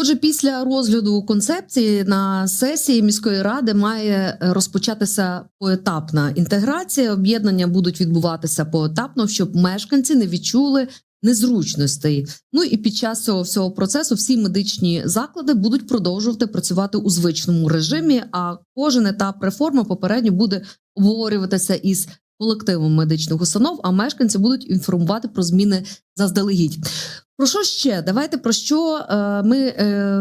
Отже, після розгляду концепції на сесії міської ради має е, розпочатися поетапна інтеграція. Об'єднання будуть відбуватися поетапно, щоб мешканці не відчули незручностей. Ну і під час цього всього процесу всі медичні заклади будуть продовжувати працювати у звичному режимі. А кожен етап реформи попередньо буде обговорюватися із колективом медичних установ. А мешканці будуть інформувати про зміни заздалегідь. Про що ще? Давайте про що е, ми е,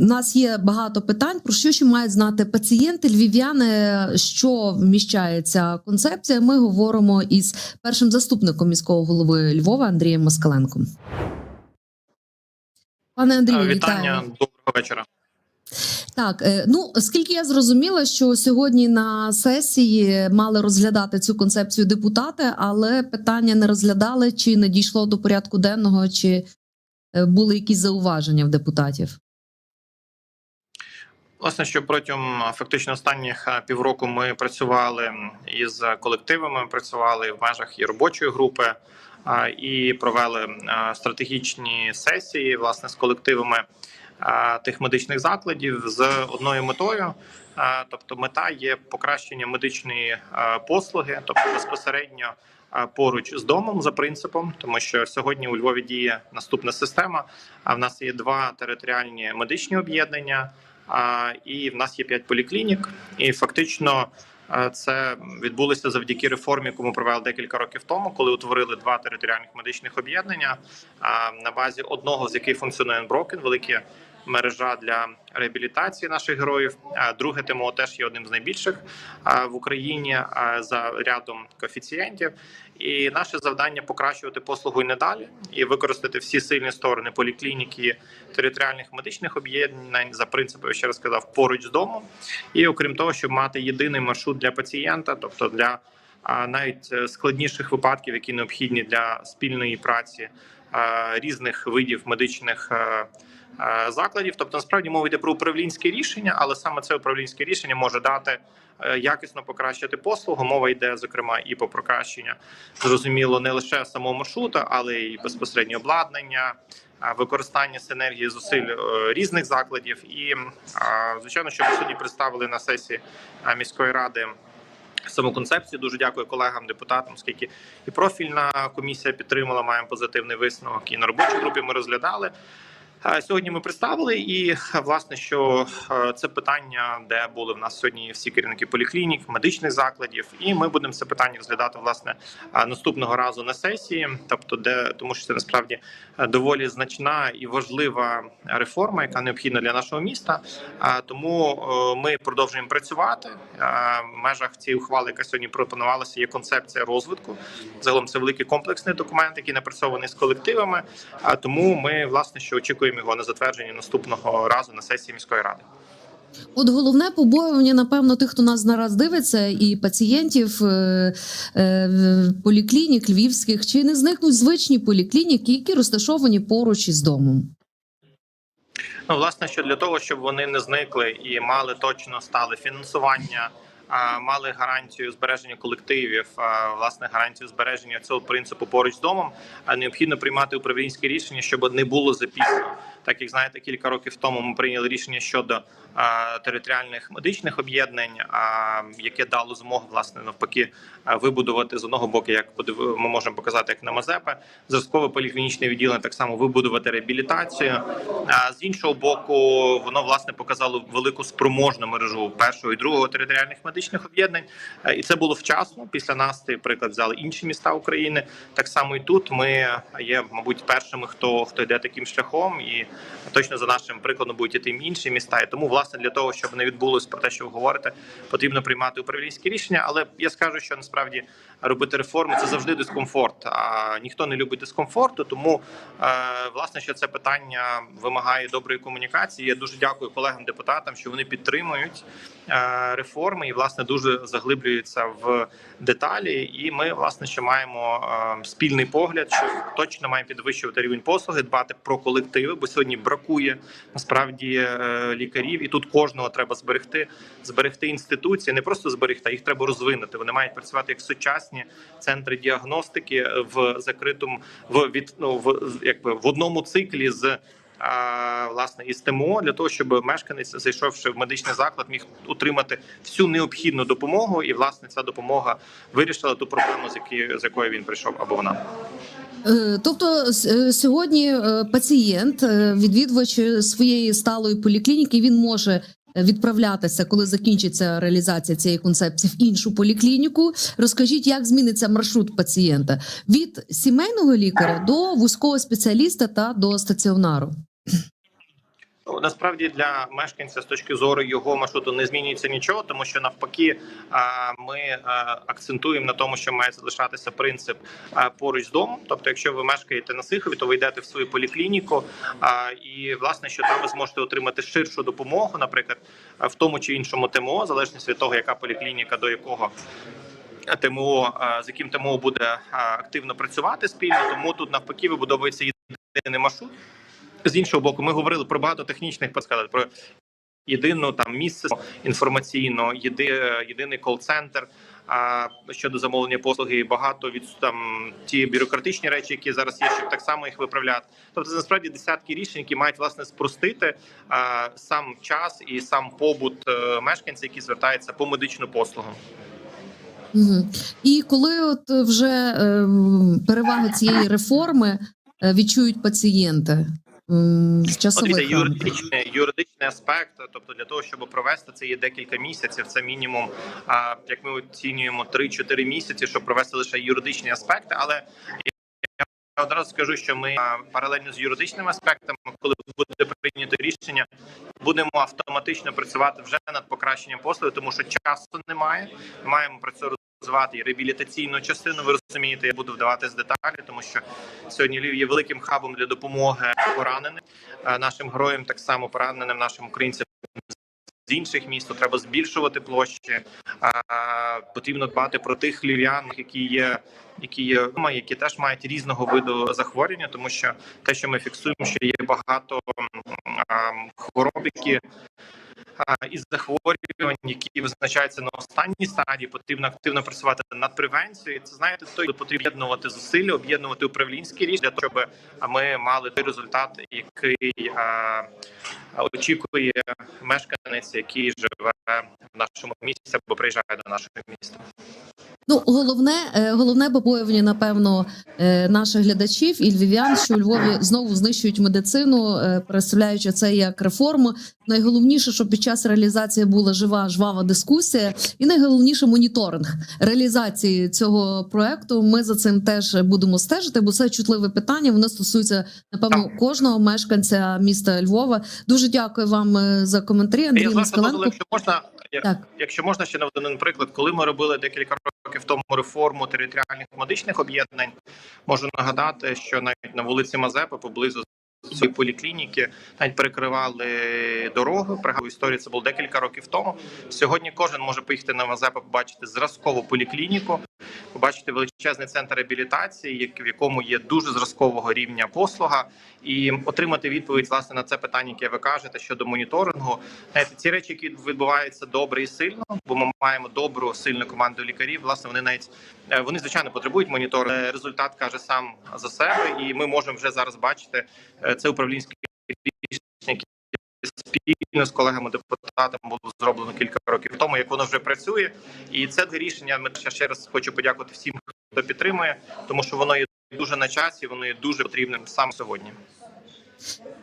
у нас є багато питань. Про що ще мають знати пацієнти, львів'яни, що вміщається концепція. Ми говоримо із першим заступником міського голови Львова Андрієм Москаленком. Пане Андрію, Вітання, вітаю. доброго вечора. Так, е, ну оскільки я зрозуміла, що сьогодні на сесії мали розглядати цю концепцію депутати, але питання не розглядали, чи не дійшло до порядку денного, чи е, були якісь зауваження в депутатів. Власне, що протягом фактично останніх півроку ми працювали із колективами, працювали в межах і робочої групи і провели стратегічні сесії власне з колективами тих медичних закладів з одною метою. Тобто, мета є покращення медичної послуги, тобто безпосередньо поруч з домом за принципом, тому що сьогодні у Львові діє наступна система. А в нас є два територіальні медичні об'єднання. І в нас є п'ять поліклінік, і фактично е, це відбулося завдяки реформі, яку ми провели декілька років тому, коли утворили два територіальних медичних об'єднання на базі одного з яких функціонує Брокен, велике мережа для реабілітації наших героїв. Друге ТМО теж є одним з найбільших в Україні за рядом коефіцієнтів. І наше завдання покращувати послугу і надалі і використати всі сильні сторони поліклініки територіальних медичних об'єднань за принципом, ще раз сказав, поруч з домом. І окрім того, щоб мати єдиний маршрут для пацієнта, тобто для навіть е, складніших випадків, які необхідні для спільної праці різних видів медичних. Е, е, Закладів, тобто насправді мова йде про управлінське рішення, але саме це управлінське рішення може дати е, якісно покращити послугу. Мова йде зокрема і по покращення зрозуміло не лише самого маршрута, але й безпосередньо обладнання, використання синергії зусиль е, різних закладів. І звичайно, що ми сьогодні представили на сесії міської ради. Саму концепцію дуже дякую колегам, депутатам, оскільки і профільна комісія підтримала, маємо позитивний висновок. І на робочій групі ми розглядали. Е, Сьогодні ми представили, і е, власне, що е, це питання, де були в нас сьогодні всі керівники поліклінік, медичних закладів, і ми будемо це питання розглядати власне наступного разу на сесії, тобто, де тому, що це насправді доволі значна і важлива реформа, яка необхідна для нашого міста. Тому ми продовжуємо працювати в межах цієї ухвали, яка сьогодні пропонувалася. Є концепція розвитку. Загалом це великий комплексний документ, який напрацьований з колективами. А тому ми власне що очікуємо його на затвердження наступного разу на сесії міської ради. От головне побоювання, напевно, тих, хто нас зараз дивиться, і пацієнтів е, е, поліклінік львівських, чи не зникнуть звичні поліклініки, які розташовані поруч із домом. Ну, власне, що для того, щоб вони не зникли і мали точно стале фінансування, мали гарантію збереження колективів, власне гарантію збереження цього принципу поруч з домом, а необхідно приймати управлінське рішення, щоб не було запізно. Так як знаєте, кілька років тому ми прийняли рішення щодо а, територіальних медичних об'єднань, а, яке дало змогу власне навпаки вибудувати з одного боку, як ми можемо показати, як на Мазепи, зразкове поліклінічне відділення, так само вибудувати реабілітацію. А з іншого боку, воно власне показало велику спроможну мережу першого і другого територіальних медичних об'єднань, і це було вчасно. Після нас приклад взяли інші міста України. Так само і тут ми є, мабуть, першими, хто хто йде таким шляхом, і точно за нашим прикладом будуть іти інші міста. І тому, власне, для того, щоб не відбулось про те, що ви говорите, потрібно приймати управлінські рішення. Але я скажу, що насправді робити реформи це завжди дискомфорт. А ніхто не любить дискомфорту. Тому е, власне, що це питання вимагає доброї комунікації. Я дуже дякую колегам депутатам, що вони підтримують е, реформи і власне дуже заглиблюються в деталі. І ми власне ще маємо е, спільний погляд, що точно маємо підвищувати рівень послуги, дбати про колективи, бо сьогодні бракує насправді лікарів, і тут кожного треба зберегти, зберегти інституції, не просто зберегти, їх треба розвинути. Вони мають працювати як сучасні центри діагностики в закритому в від ну в якби в одному циклі з власне із ТМО для того, щоб мешканець, зайшовши в медичний заклад, міг отримати всю необхідну допомогу, і власне ця допомога вирішила ту проблему, з якої з якою він прийшов, або вона. Е, Тобто е, сьогодні е, пацієнт, відвідувач своєї сталої поліклініки, він може відправлятися, коли закінчиться реалізація цієї концепції в іншу поліклініку. Розкажіть, як зміниться маршрут пацієнта від сімейного лікаря до вузького спеціаліста та до стаціонару. Ну, Насправді для мешканця з точки зору його маршруту не змінюється нічого, тому що навпаки ми акцентуємо на тому, що має залишатися принцип поруч з домом. Тобто, якщо ви мешкаєте на Сихові, то ви йдете в свою поліклініку, і власне, що там ви зможете отримати ширшу допомогу, наприклад, в тому чи іншому ТМО, в залежності від того, яка поліклініка до якого. ТМО, з яким ТМО буде активно працювати спільно, тому тут навпаки вибудовується єдиний маршрут. З іншого боку, ми говорили про багато технічних підсказок, про єдину там місце інформаційно, єди, єдиний кол-центр а, щодо замовлення послуги, багато від там ті бюрократичні речі, які зараз є, щоб так само їх виправляти. Тобто, це насправді десятки рішень, які мають власне спростити а, сам час і сам побут е, мешканців, які звертаються по медичну послугу. Угу. І коли от вже е, переваги цієї реформи е, відчують пацієнти м, з часових це рамках? юридичний юридичний аспект. Тобто, для того, щоб провести це є декілька місяців. Це мінімум, а, як ми оцінюємо, 3-4 місяці, щоб провести лише юридичні аспекти. Але я одразу скажу, що ми паралельно з юридичними аспектами, коли буде прийнято рішення, будемо автоматично працювати вже над покращенням послуги, тому що часу немає. Ми маємо про це розвивати і реабілітаційну частину. Ви розумієте, я буду вдаватись в деталі, тому що сьогодні Львів є великим хабом для допомоги пораненим е, нашим героям, так само пораненим нашим українцям. З інших міст треба збільшувати площі. А, потрібно дбати про тих львів'ян, які є, які є вдома, які теж мають різного виду захворювання, тому що те, що ми фіксуємо, що є багато хвороб, які із захворювань, які визначаються на останній стадії, потрібно активно працювати над превенцією. Це знаєте, той потрібно об'єднувати зусилля, об'єднувати управлінські рішення, для того, щоб ми мали той результат, який а, очікує мешканець, який живе в нашому місті або приїжджає до нашого міста. Ну, головне, е, головне побоювання, напевно, е, наших глядачів і львів'ян, що у Львові знову знищують медицину, е, представляючи це як реформу. Найголовніше, щоб під час реалізації була жива, жвава дискусія, і найголовніше моніторинг реалізації цього проекту. Ми за цим теж будемо стежити, бо це чутливе питання. Воно стосується напевно кожного мешканця міста Львова. Дуже дякую вам за коментарі. Андрій Москаленко. якщо можна, Так. якщо можна ще наведу один приклад, коли ми робили декілька років тому реформу територіальних медичних об'єднань, можу нагадати, що навіть на вулиці Мазепи поблизу цієї поліклініки навіть перекривали дорогу. Пригадую історію, це було декілька років тому. Сьогодні кожен може поїхати на Мазепи, побачити зразкову поліклініку, побачити величезний центр реабілітації, в якому є дуже зразкового рівня послуга, і отримати відповідь власне на це питання, яке ви кажете щодо моніторингу. Знаєте, ці речі, які відбуваються добре і сильно, бо ми маємо добру сильну команду лікарів. Власне, вони навіть е, вони звичайно потребують моніторингу. Е, Результат каже сам за себе, і ми можемо вже зараз бачити е, це управлінське рішення, спільно з колегами депутатами було зроблено кілька років тому, як воно вже працює. І це рішення. Ми ще раз хочу подякувати всім, хто підтримує, тому що воно є дуже на часі, воно є дуже потрібним саме сьогодні.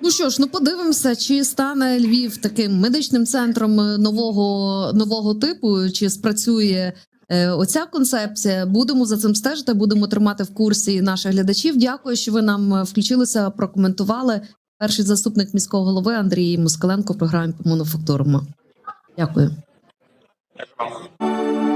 Ну що ж, ну подивимося, чи стане Львів таким медичним центром е, нового нового типу, чи спрацює е, оця концепція. Будемо за цим стежити, будемо тримати в курсі наших глядачів. Дякую, що ви нам е, включилися, прокоментували. Перший заступник міського голови Андрій Москаленко в програмі по мануфактурам. Дякую.